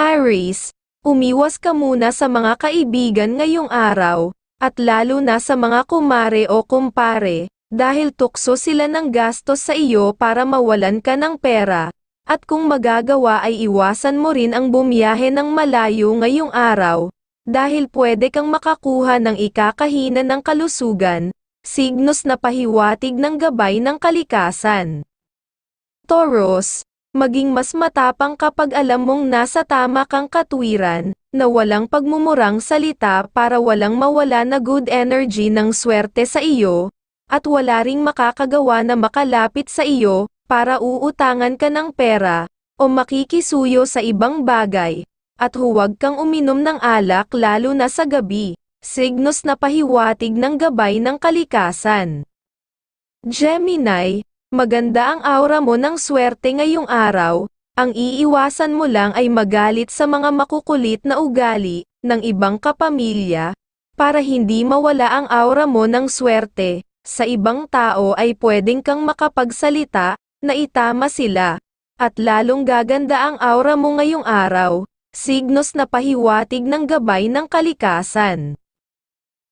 Aries, umiwas ka muna sa mga kaibigan ngayong araw, at lalo na sa mga kumare o kumpare, dahil tukso sila ng gastos sa iyo para mawalan ka ng pera, at kung magagawa ay iwasan mo rin ang bumiyahe ng malayo ngayong araw, dahil pwede kang makakuha ng ikakahina ng kalusugan, signos na pahiwatig ng gabay ng kalikasan. Taurus, maging mas matapang kapag alam mong nasa tama kang katwiran, na walang pagmumurang salita para walang mawala na good energy ng swerte sa iyo, at wala ring makakagawa na makalapit sa iyo, para uutangan ka ng pera, o makikisuyo sa ibang bagay, at huwag kang uminom ng alak lalo na sa gabi, signos na pahiwatig ng gabay ng kalikasan. Gemini, maganda ang aura mo ng swerte ngayong araw, ang iiwasan mo lang ay magalit sa mga makukulit na ugali ng ibang kapamilya, para hindi mawala ang aura mo ng swerte. Sa ibang tao ay pwedeng kang makapagsalita, na itama sila, at lalong gaganda ang aura mo ngayong araw, signos na pahiwatig ng gabay ng kalikasan.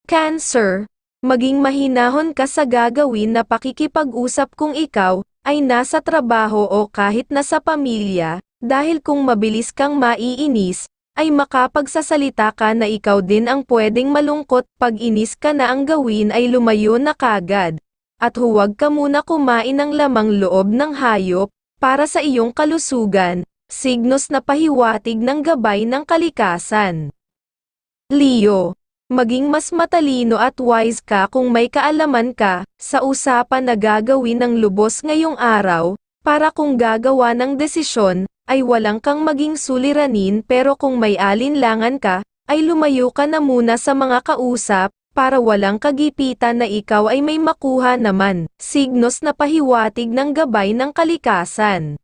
Cancer, maging mahinahon ka sa gagawin na pakikipag-usap kung ikaw, ay nasa trabaho o kahit nasa pamilya, dahil kung mabilis kang maiinis, ay makapagsasalita ka na ikaw din ang pwedeng malungkot pag inis ka na ang gawin ay lumayo na kagad. At huwag ka muna kumain ng lamang loob ng hayop, para sa iyong kalusugan, signos na pahiwatig ng gabay ng kalikasan. Leo, maging mas matalino at wise ka kung may kaalaman ka, sa usapan na gagawin ng lubos ngayong araw, para kung gagawa ng desisyon, ay walang kang maging suliranin pero kung may alinlangan ka, ay lumayo ka na muna sa mga kausap, para walang kagipitan na ikaw ay may makuha naman, signos na pahiwatig ng gabay ng kalikasan.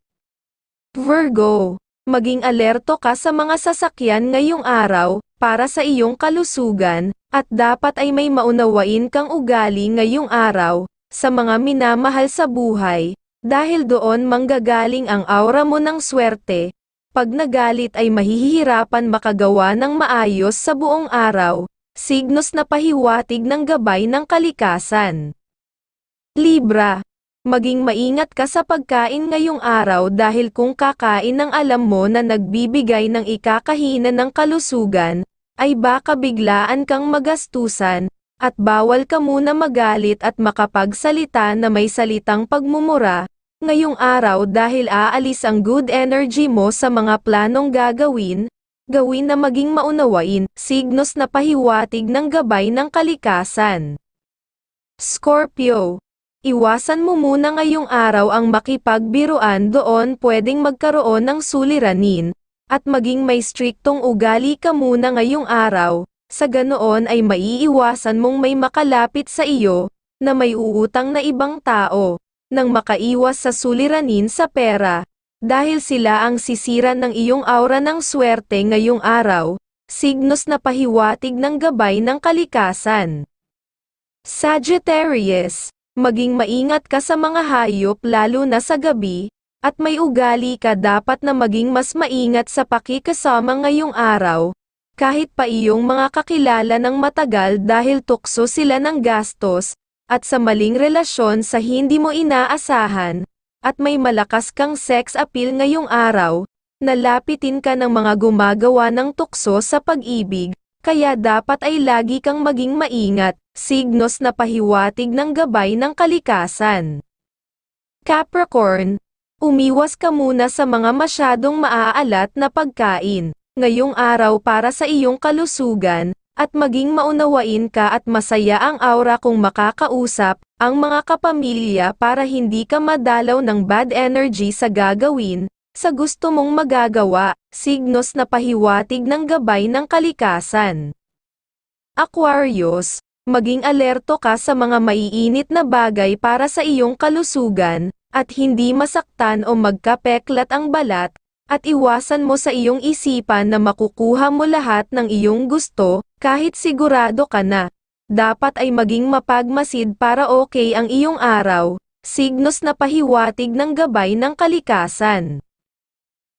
Virgo, maging alerto ka sa mga sasakyan ngayong araw, para sa iyong kalusugan, at dapat ay may maunawain kang ugali ngayong araw, sa mga minamahal sa buhay, dahil doon manggagaling ang aura mo ng swerte, pag nagalit ay mahihirapan makagawa ng maayos sa buong araw, signos na pahiwatig ng gabay ng kalikasan. Libra, maging maingat ka sa pagkain ngayong araw dahil kung kakain ng alam mo na nagbibigay ng ikakahina ng kalusugan, ay baka biglaan kang magastusan, at bawal ka muna magalit at makapagsalita na may salitang pagmumura, ngayong araw dahil aalis ang good energy mo sa mga planong gagawin, gawin na maging maunawain, signos na pahiwatig ng gabay ng kalikasan. Scorpio, iwasan mo muna ngayong araw ang makipagbiruan doon pwedeng magkaroon ng suliranin, at maging may striktong ugali ka muna ngayong araw, sa ganoon ay maiiwasan mong may makalapit sa iyo, na may uutang na ibang tao nang makaiwas sa suliranin sa pera, dahil sila ang sisiran ng iyong aura ng swerte ngayong araw, signos na pahiwatig ng gabay ng kalikasan. Sagittarius, maging maingat ka sa mga hayop lalo na sa gabi, at may ugali ka dapat na maging mas maingat sa pakikasama ngayong araw, kahit pa iyong mga kakilala ng matagal dahil tukso sila ng gastos, at sa maling relasyon sa hindi mo inaasahan, at may malakas kang sex appeal ngayong araw, nalapitin ka ng mga gumagawa ng tukso sa pag-ibig, kaya dapat ay lagi kang maging maingat, signos na pahiwatig ng gabay ng kalikasan. Capricorn, umiwas ka muna sa mga masyadong maaalat na pagkain, ngayong araw para sa iyong kalusugan, at maging maunawain ka at masaya ang aura kung makakausap, ang mga kapamilya para hindi ka madalaw ng bad energy sa gagawin, sa gusto mong magagawa, signos na pahiwatig ng gabay ng kalikasan. Aquarius, maging alerto ka sa mga maiinit na bagay para sa iyong kalusugan, at hindi masaktan o magkapeklat ang balat, at iwasan mo sa iyong isipan na makukuha mo lahat ng iyong gusto, kahit sigurado ka na. Dapat ay maging mapagmasid para okay ang iyong araw, signos na pahiwatig ng gabay ng kalikasan.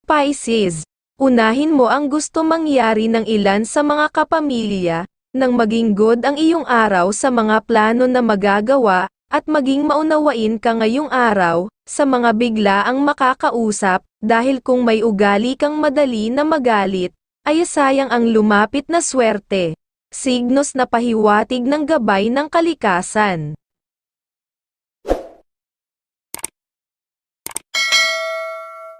Pisces, Unahin mo ang gusto mangyari ng ilan sa mga kapamilya, nang maging good ang iyong araw sa mga plano na magagawa, at maging maunawain ka ngayong araw, sa mga bigla ang makakausap, dahil kung may ugali kang madali na magalit, ay sayang ang lumapit na swerte. Signos na pahiwatig ng gabay ng kalikasan.